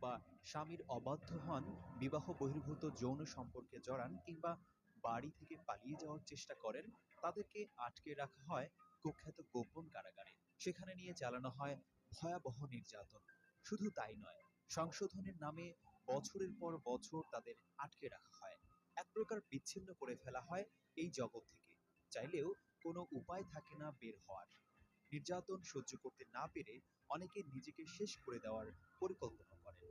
বা স্বামীর অবাধ্য হন, বিবাহ বহির্ভূত যৌন সম্পর্কে জড়ান কিংবা বাড়ি থেকে পালিয়ে যাওয়ার চেষ্টা করেন, তাদেরকে আটকে রাখা হয় কুখ্যাত গোপন কারাগারে। সেখানে নিয়ে চালানো হয় ভয়াবহ নির্যাতন। শুধু তাই নয়, সংশোধনের নামে বছরের পর বছর তাদের আটকে রাখা হয়। এক প্রকার বিচ্ছিন্ন করে ফেলা হয় এই জগৎ থেকে। চাইলেও কোনো উপায় থাকে না বের হওয়ার। নির্যাতন সহ্য করতে না পেরে অনেকে নিজেকে শেষ করে দেওয়ার পরিকল্পনা করেন।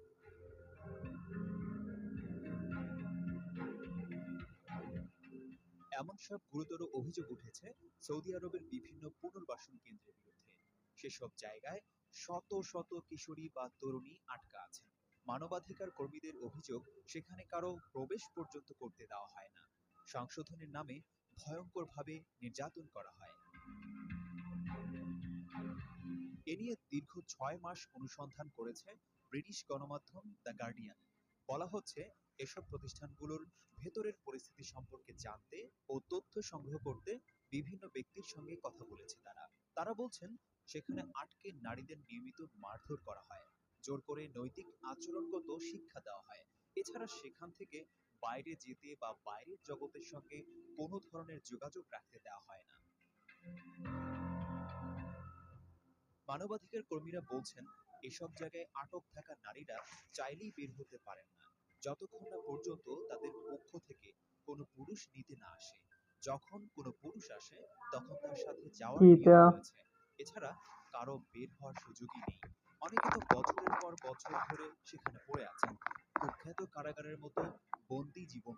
এমন সব গুরুতর অভিযোগ উঠেছে সৌদি আরবের বিভিন্ন পুনর্বাসন কেন্দ্রের বিরুদ্ধে। সেসব জায়গায় শত শত কিশোরী বা তরুণী আটকা আছেন মানবাধিকার কর্মীদের অভিযোগ সেখানে কারও প্রবেশ পর্যন্ত করতে দেওয়া হয় না। সংশোধনের নামে ভয়ঙ্করভাবে নির্যাতন করা হয়। এ নিয়ে দীর্ঘ ছয় মাস অনুসন্ধান করেছে ব্রিটিশ গণমাধ্যম দ্য গার্ডিয়ান। বলা হচ্ছে, এসব প্রতিষ্ঠানগুলোর ভেতরের পরিস্থিতি সম্পর্কে জানতে ও তথ্য সংগ্রহ করতে বিভিন্ন ব্যক্তির সঙ্গে কথা বলেছে তারা। তারা বলছেন, সেখানে আটকে নারীদের নিয়মিত মারধর করা হয়, জোর করে নৈতিক আচরণগত শিক্ষা দেওয়া হয়। এছাড়া সেখান থেকে বাইরে যেতে বা বাইরের জগতের সঙ্গে কোনো ধরনের যোগাযোগ রাখতে দেওয়া হয় না। মানবাধিকার কর্মীরা বলছেন এসব জায়গায় আটক থাকা নারীরা চাইলেই বের হতে পারেন না। যতক্ষণ না পর্যন্ত তাদের পক্ষ থেকে কোনো পুরুষ নিতে না আসে। যখন কোনো পুরুষ আসে তখন তার সাথে যাওয়ার রয়েছে। এছাড়া কারও বের হওয়ার সুযোগই নেই। অনেকে তো বছরের পর বছর ধরে সেখানে পড়ে আছেন। কুখ্যাত কারাগারের মতো বন্দি জীবন